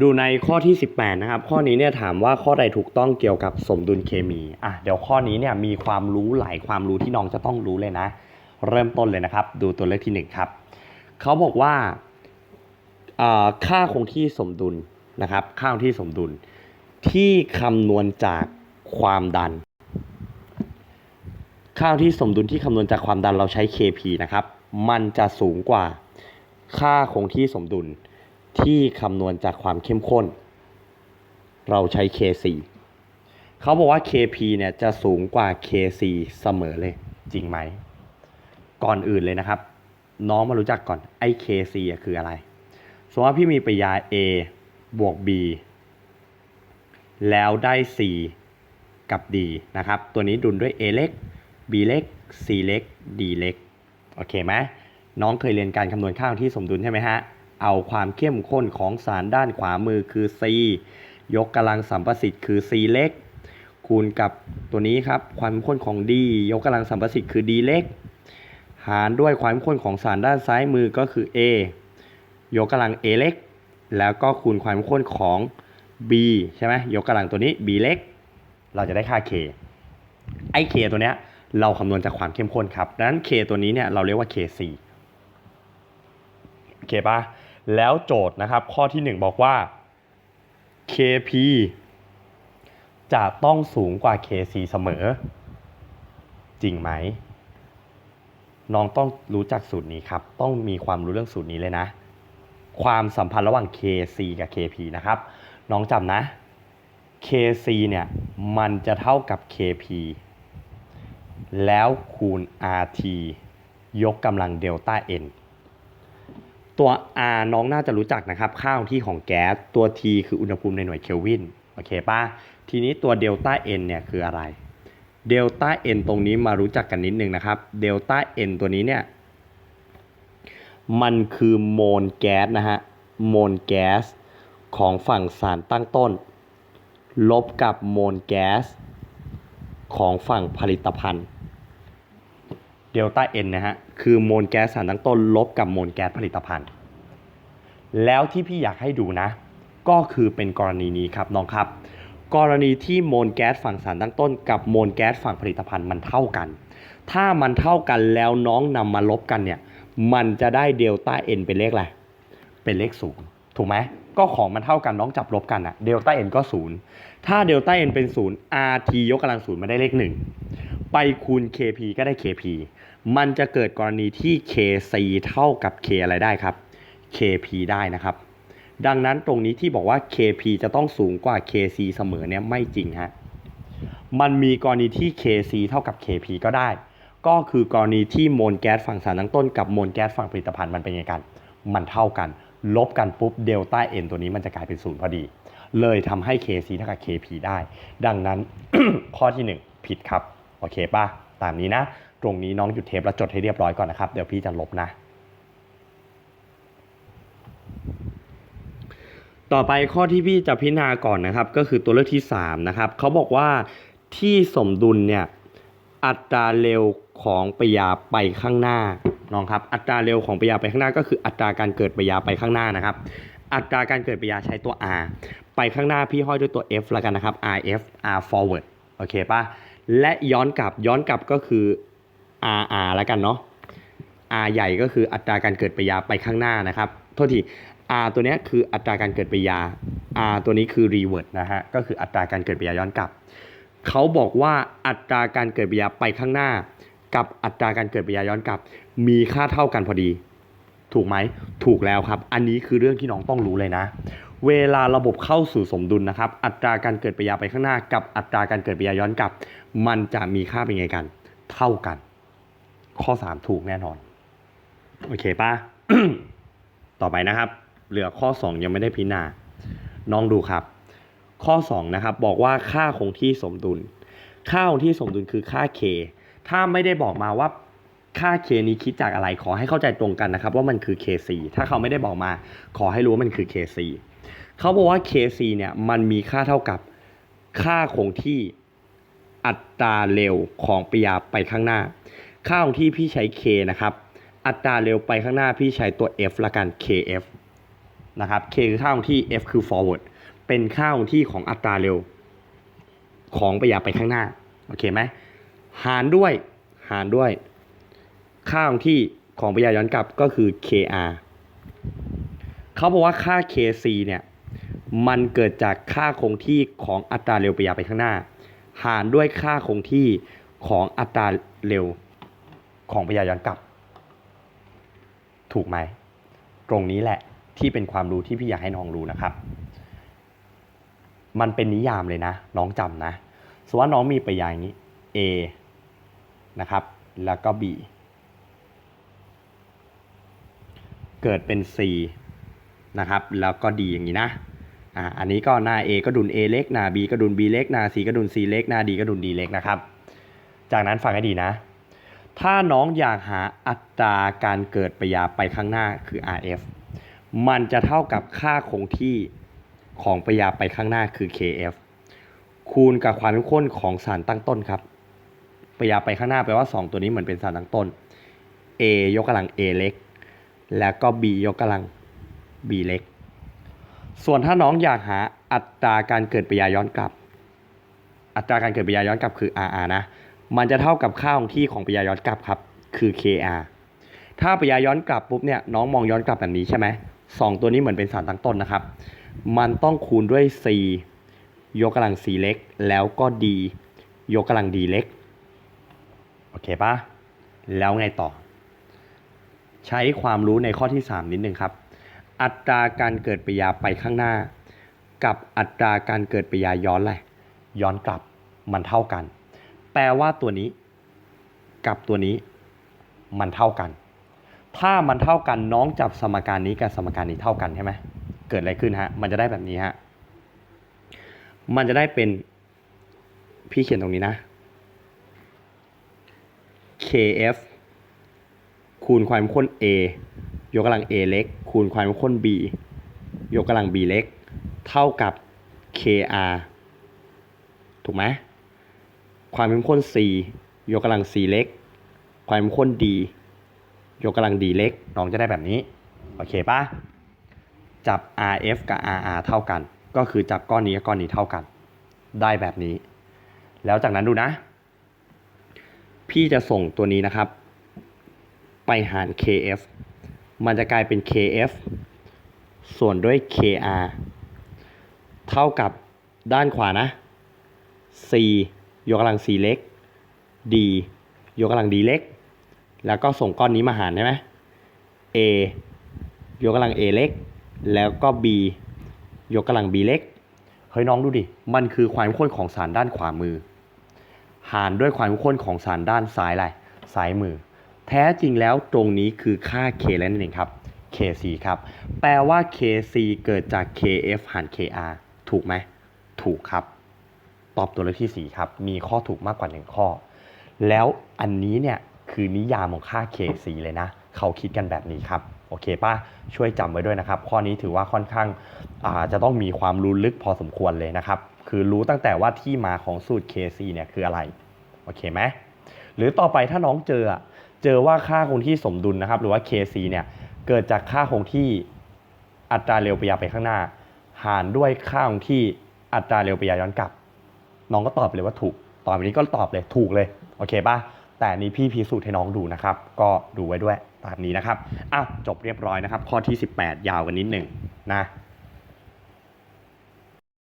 ดูในข้อที่ 18 นะครับ ข้อนี้เนี่ยถามว่าข้อใดถูกต้องเกี่ยวกับสมดุลเคมีอะเดี๋ยวข้อนี้เนี่ยมีความรู้หลายความรู้ที่น้องจะต้องรู้เลยนะ เริ่มต้นเลยนะครับ ดูตัวเลขที่ 1 ครับเขาบอกว่าอ่าค่าคงที่สมดุลนะครับ ค่าคงที่สมดุล ที่คำนวณจากความดัน ค่าคงที่สมดุลที่คำนวณจากความดันเราใช้ Kp นะครับ มันจะสูงกว่าค่าคงที่สมดุล ที่คำนวณจากความเข้มข้น เราใช้ Kc เขาบอกว่า Kp เนี่ยจะสูงกว่า Kc เสมอเลย จริงไหม ก่อนอื่นเลยนะครับ น้องมารู้จักก่อนไอ้ KC คืออะไร สมมติว่าพี่มีปริยา A บวก B แล้วได้ C กับ D นะครับ ตัวนี้ดุลด้วย A เล็ก B เล็ก C เล็ก D เล็ก โอเคไหมน้องเคยเรียนการคำนวณค่าที่สมดุลใช่ไหมฮะ เอาความเข้มข้นของสารด้านขวามือคือ C ยกกำลังสัมประสิทธิ์คือ C เล็ก คูณกับตัวนี้ครับความเข้มข้นของ D ยกกำลังสัมประสิทธิ์คือ D เล็ก หารด้วยความเข้มข้นของสารด้านซ้ายมือก็คือ A ยกกำลัง A เล็ก แล้วก็คูณความเข้มข้นของ B ใช่ไหมยกกำลังตัวนี้ B เล็ก เราจะได้ค่า K ไอ้ K ตัวเนี้ยเราคำนวณจากความเข้มข้นครับดังนั้น K ตัวนี้เนี่ยเราเรียกว่า KC โอเคปะ แล้วโจทย์นะครับข้อที่ 1 บอกว่า KP จะต้องสูงกว่า KC เสมอ จริงไหม น้องต้องรู้จักสูตรนี้ครับ ต้องมีความรู้เรื่องสูตรนี้เลยนะ ความสัมพันธ์ระหว่าง KC กับ KP นะครับ น้องจำนะ KC เนี่ย มันจะเท่ากับ KP แล้วคูณ RT ยกกำลังเดลต้า N ตัว R น้องน่าจะรู้จักนะครับค่าคงที่ของแก๊ส ตัว T คืออุณหภูมิในหน่วยเคลวิน โอเคป่ะ ทีนี้ตัวเดลต้า N เนี่ยคืออะไร เดลต้า N ตรงนี้มารู้จักกันนิดนึงนะครับ เดลต้า N ตัวนี้เนี่ย มันคือโมลแก๊สนะฮะ โมลแก๊สของฝั่งสารตั้งต้น ลบกับโมลแก๊สของฝั่งผลิตภัณฑ์ เดลต้า N นะฮะ คือโมลแก๊สสารตั้งต้นลบกับโมลแก๊สผลิตภัณฑ์ แล้วที่พี่อยากให้ดูนะ ก็คือเป็นกรณีนี้ครับน้องครับ กรณีที่โมลแก๊สฝั่งสารตั้งต้น กับโมลแก๊สฝั่งผลิตภัณฑ์มันเท่ากัน ถ้ามันเท่ากันแล้วน้องนำมาลบกันเนี่ยมันจะได้เดลต้า n เป็นเลขอะไร เป็นเลขศูนย์ถูกไหมก็ของมันเท่ากันน้องจับลบกันอะเดลต้า n ก็ศูนย์ถ้าเดลต้า n เป็นศูนย์ rt ยกกำลังศูนย์มาได้เลขหนึ่ง ไปคูณ kp ก็ได้ kp มันจะเกิดกรณีที่ kc เท่ากับ k อะไรได้ครับ kp ได้นะครับ ดังนั้นตรงนี้ที่บอกว่า kp จะต้องสูงกว่า kc เสมอเนี่ยไม่จริงฮะ มันมีกรณีที่ kc เท่ากับ kp ก็ได้ ก็คือกรณีที่โมลแก๊สฝั่งสารตั้งต้นกับโมลแก๊สฝั่งผลิตภัณฑ์มันเป็นไงกัน มันเท่ากัน ลบกันปุ๊บเดลต้า n ตัวนี้มันจะกลายเป็นศูนย์พอดี เลยทำให้ kc เท่ากับ kp ได้ ดังนั้นข้อที่ 1 ผิดครับ โอเคป่ะ ตามนี้นะ ตรงนี้น้องหยุดเทปแล้วจดให้เรียบร้อยก่อนนะครับ เดี๋ยวพี่จะลบนะ ต่อไปข้อที่พี่จะพิจารณาก่อนนะครับ ก็คือตัวเลือกที่3นะครับเขาบอกว่าที่สมดุลเนี่ยอัตราเร็วของปยาไปข้างหน้าน้องครับอัตราเร็วของปยาไปข้างหน้า ก็คืออัตราการเกิดปยาไปข้างหน้านะครับ อัตราการเกิดปยาใช้ตัว r ไปข้างหน้าพี่ห้อยด้วยตัว f แล้วกันนะครับ rf r forward โอเคปะ และย้อนกลับย้อนกลับก็คือ rr แล้วกันเนาะ r ใหญ่ก็คืออัตราการเกิดปยาไปข้างหน้านะครับ โทษที r ตัวเนี้ยคืออัตราการเกิดปยา r ตัวนี้คือ revert นะฮะ ก็คืออัตราการเกิดปยาย้อนกลับ เขาบอกว่าอัตราการเกิดปยาไปข้างหน้า กับอัตราการเกิดปยาย้อนกลับ มีค่าเท่ากันพอดี ถูกไหม ถูกแล้วครับ อันนี้คือเรื่องที่น้องต้องรู้เลยนะ เวลาระบบเข้าสู่สมดุลนะครับ อัตราการเกิดปฏิกิริยาไปข้างหน้า กับอัตราการเกิดปฏิกิริยาย้อนกลับ มันจะมีค่าเป็นไงกัน เท่ากัน ข้อ 3 ถูกแน่นอน โอเคปะต่อไปนะครับ เหลือข้อ 2 ยังไม่ได้พิจารณาน้องดูครับ ข้อ 2 นะครับ บอกว่าค่าคงที่สมดุล ค่าคงที่สมดุลคือค่า k ถ้าไม่ได้บอกมาว่าค่า k นี้คิดจากอะไรขอให้เข้าใจตรงกันนะครับ ว่ามันคือ kc ถ้าเขาไม่ได้บอกมา ขอให้รู้ว่ามันคือ kc เขาบอกว่า kc เนี่ยมันมีค่าเท่ากับค่าคงที่อัตราเร็วของปิยาไปข้างหน้า ค่าคงที่พี่ใช้ k นะครับ อัตราเร็วไปข้างหน้าพี่ใช้ตัว f ละกัน kf นะครับ k คือค่าคงที่ f คือ forward เป็นค่าคงที่ของอัตราเร็ว ของปิยาไปข้างหน้า โอเคไหม หารด้วย หารด้วย ค่าคงที่ของปิยาย้อนกลับก็คือ kr เขาบอกว่าค่า kc เนี่ย มันเกิดจากค่าคงที่ของอัตราเร็วปยาไปข้างหน้า หารด้วยค่าคงที่ของอัตราเร็วของปยาย้อนกลับ ถูกไหม ตรงนี้แหละที่เป็นความรู้ที่พี่อยากให้น้องรู้นะครับ มันเป็นนิยามเลยนะ น้องจำนะสมมติว่าน้องมีปยาอย่างนี้ A นะครับ แล้วก็ B เกิดเป็น C นะครับ แล้วก็ D อย่างนี้นะ อ่าอันนี้ก็หน้า A ก็ดุล A เล็กหน้า B ก็ดุล B เล็กหน้า C ก็ดุล C เล็กหน้า D ก็ดุล D เล็กนะครับ จากนั้นฟังให้ดีนะ ถ้าน้องอยากหาอัตราการเกิดปยาไปข้างหน้าคือ RF มันจะเท่ากับค่าคงที่ของปยาไปข้างหน้าคือ KF คูณกับความเข้มข้นของสารตั้งต้นครับปยาไปข้างหน้าแปลว่า 2 ตัวนี้เหมือนเป็นสารตั้งต้น A ยกกำลัง A เล็ก แล้วก็ B ยกกำลัง B เล็ก ส่วนถ้าน้องอยากหาอัตราการเกิดปยาย้อนกลับ อัตราการเกิดปยาย้อนกลับคือ RR นะ มันจะเท่ากับค่าคงที่ของปยาย้อนกลับครับ คือ KR ถ้าปยาย้อนกลับปุ๊บเนี่ยน้องมองย้อนกลับแบบนี้ใช่ไหมสองตัวนี้เหมือนเป็นสารตั้งต้นนะครับ มันต้องคูณด้วย C ยกกำลัง C เล็ก แล้วก็ D ยกกำลัง D เล็ก โอเคปะแล้วไงต่อ ใช้ความรู้ในข้อที่ 3 นิดนึงครับ อัตราการเกิดปยาไปข้างหน้า กับอัตราการเกิดปยาย้อนอะไรย้อนกลับมันเท่ากัน แปลว่าตัวนี้ กับตัวนี้มันเท่ากัน ถ้ามันเท่ากันน้องจับสมการนี้กับสมการนี้เท่ากันใช่ไหมเกิดอะไรขึ้นฮะมันจะได้แบบนี้ฮะมันจะได้เป็นพี่เขียนตรงนี้นะ kf คูณความเข้มข้น a ยกกำลัง a เล็ก คูณความเข้มข้น b ยกกำลัง b เล็ก เท่ากับ kr ถูกไหมความเข้มข้น c ยกกำลัง c เล็ก ความเข้มข้น d ยกกำลัง d เล็ก น้องจะได้แบบนี้ โอเคปะจับ rf กับ rr เท่ากัน ก็คือจับก้อนนี้กับก้อนนี้เท่ากัน ได้แบบนี้ แล้วจากนั้นดูนะ พี่จะส่งตัวนี้นะครับ ไปหาร kf มันจะกลายเป็น kf ส่วนด้วย kr เท่ากับด้านขวานะ c ยกกำลัง c เล็ก d ยกกำลัง d เล็ก แล้วก็ส่งก้อนนี้มาหารได้ไหม a ยกกำลัง a เล็ก แล้วก็ b ยกกำลัง b เล็ก เฮ้ยน้องดูดิ มันคือความข้นของสารด้านขวามือ หารด้วยความข้นของสารด้านซ้ายไรซ้ายมือ แท้จริงแล้วตรงนี้คือค่า K แล้วนั่นเองครับ KC ครับ แปลว่า KC เกิดจาก KF หาร KR ถูกไหม ถูกครับ ตอบตัวเลือกที่ 4 ครับ มีข้อถูกมากกว่า 1 ข้อ แล้วอันนี้เนี่ยคือนิยามของค่า KC เลยนะ เขาคิดกันแบบนี้ครับ โอเคป่ะ ช่วยจำไว้ด้วยนะครับ ข้อนี้ถือว่าค่อนข้างาจะต้องมีความรู้ลึกพอสมควรเลยนะครับ คือรู้ตั้งแต่ว่าที่มาของสูตร KC เนี่ยคืออะไร โอเคไหม หรือต่อไปถ้าน้องเจอ เจอว่าค่าคงที่สมดุลนะครับ หรือว่า KC เนี่ยเกิดจากค่าคงที่อัตราเร็วปยาไปข้างหน้า หารด้วยค่าคงที่อัตราเร็วปยาย้อนกลับ น้องก็ตอบเลยว่าถูกตอบแบบนี้ก็ตอบเลยถูกเลยโอเคป่ะแต่นนี้พี่พิสูจน์ให้น้องดูนะครับ ก็ดูไว้ด้วยตามนี้นะครับอะจบเรียบร้อยนะครับ ข้อที่ 18 ยาวกันนิดหนึ่งนะ